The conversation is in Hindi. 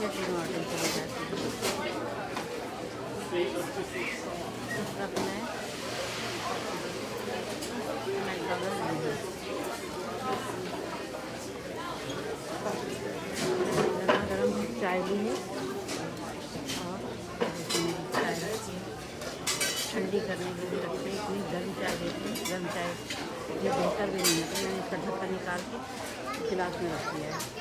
से अपने चले जाते हैं गर्म चाय भी है। और चाय ठंडी करने के लिए रखते हैं इतनी गर्म चाय देते हैं गर्म चाय, ये बेहतर भी नहीं होती मैंने इसका ढक्कन निकाल के गिलास में रख दिया है।